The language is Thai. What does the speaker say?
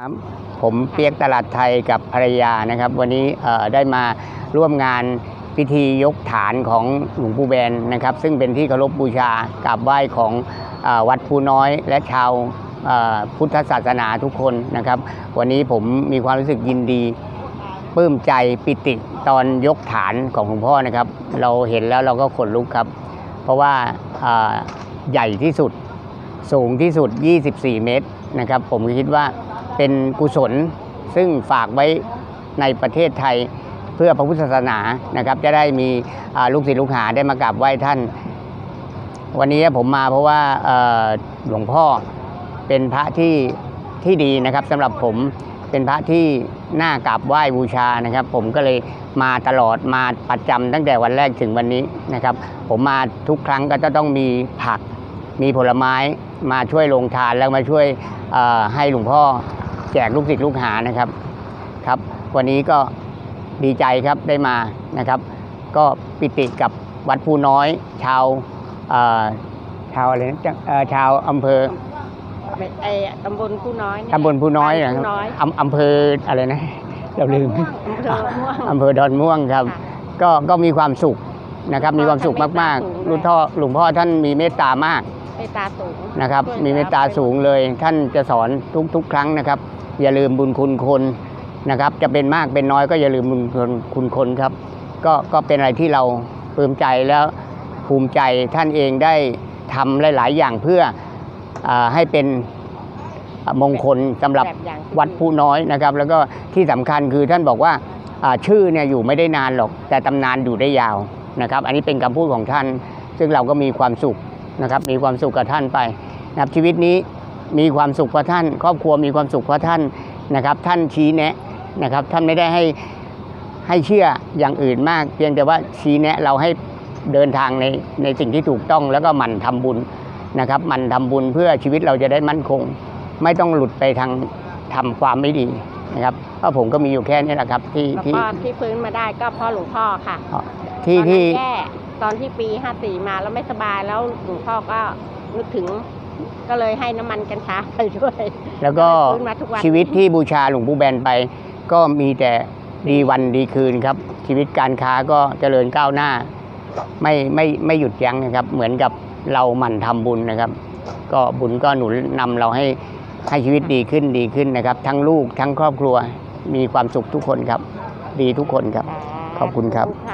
ครับผมเปียกตลาดไทยกับภรรยานะครับ วันนี้ได้มาร่วมงานพิธียกฐานของหลวงปู่แบนนะครับ ซึ่งเป็นที่เคารพบูชากราบไหว้ของอวัดภูน้อยและชาวพุทธศาสนาทุกคนนะครับ วันนี้ผมมีความรู้สึกยินดีปลื้มใจปิติตอนยกฐานของหลวงพ่อนะครับ เราเห็นแล้วเราก็ขนลุกครับ เพราะว่าใหญ่ที่สุดสูงที่สุด 24 เมตรนะครับ ผมคิดว่า เป็นกุศล ซึ่งฝากไว้ในประเทศไทยเพื่อพระพุทธศาสนานะครับ จะได้มีลูกศิษย์ลูกหาได้มากราบไหว้ท่าน วันนี้ผมมาเพราะว่าหลวงพ่อเป็นพระที่ที่ดีนะครับสำหรับผมเป็นพระที่น่ากราบไหว้บูชานะครับ ผมก็เลยมาตลอดมาประจำตั้งแต่วันแรกถึงวันนี้นะครับ ผมมาทุกครั้งก็จะต้องมีผักมีผลไม้มาช่วยลงทานแล้วมาช่วยให้หลวงพ่อ แจกลูกศิษย์ลูกหานะครับครับ วันนี้ก็ดีใจครับได้มานะครับ ก็ปิติกับวัดภูน้อย ชาวเอ่อชาวอะไรนะจังเอ่อชาวอำเภอไอ้ตำบลผู้น้อยเนี่ยตำบลภูน้อยบ้านะครัผู้บน้อยอำอำเภออะไรนะเราลืมอำเภอม่วงอำเภอดอนม่วงครับค่ะก็ก็มีความสุขนะครับ มีความสุขมากหลวงๆพ่หลวองพ่อหลวงพ่อท่านมีเมตตามากเมตตาสูงนะครับช่วยมีเมตตาสูงเลยท่านจะสอนทุกทุกครั้งนะครับ อย่าลืมบุญคุณคนนะครับ จะเป็นมากเป็นน้อยก็อย่าลืมบุญคุณคุณคนครับ ก็ก็เป็นอะไรที่เราปลื้มใจแล้วภูมิใจท่านเองได้ทำหลาย ๆ อย่างเพื่ออาให้เป็นมงคลสำหรับแบบอย่างที่วัดผู้น้อยนะครับ แล้วก็ที่สำคัญคือท่านบอกว่าอ่าชื่อเนี่ยอยู่ไม่ได้นานหรอก แต่ตำนานอยู่ได้ยาวนะครับ อันนี้เป็นคำพูดของท่าน ซึ่งเราก็มีความสุขนะครับ มีความสุขกับท่านไปนะครับชีวิตนี้ มีความสุขเพราะท่าน ครอบครัวมีความสุขเพราะท่านนะครับ ท่านชี้แนะนะครับ ท่านไม่ได้ให้ให้เชื่ออย่างอื่นมาก เพียงแต่ว่าชี้แนะเราให้เดินทางในในสิ่งที่ถูกต้องแล้วก็หมั่นทำบุญนะครับหมั่นทำบุญเพื่อชีวิตเราจะได้มั่นคง ไม่ต้องหลุดไปทางทำความไม่ดีนะครับเพราะผมก็มีอยู่แค่นี้แหละครับ ที่แล้วที่ก็ที่ฟื้นมาได้ก็เพ่อหลวงพ่อค่ะที่ตอนนั้นที่แย่ตอนที่ปี 54 มาแล้วไม่สบายแล้วหลวงพ่อก็นึกถึง ก็เลยให้น้ำมันกัญชาไปด้วยแล้วก็ฟื้นมาทุกวันชีวิตที่บูชาหลวงปู่แบนไป ก็มีแต่ดีวันดีคืนครับ ชีวิตการค้าก็เจริญก้าวหน้า ไม่ไม่ไม่หยุดยั้งนะครับ เหมือนกับเราหมั่นทำบุญนะครับ ก็บุญก็หนุนนำเราให้ให้ชีวิตดีขึ้นดีขึ้นนะครับ ทั้งลูกทั้งครอบครัวมีความสุขทุกคนครับ ดีทุกคนครับ ขอบคุณครับค่ะ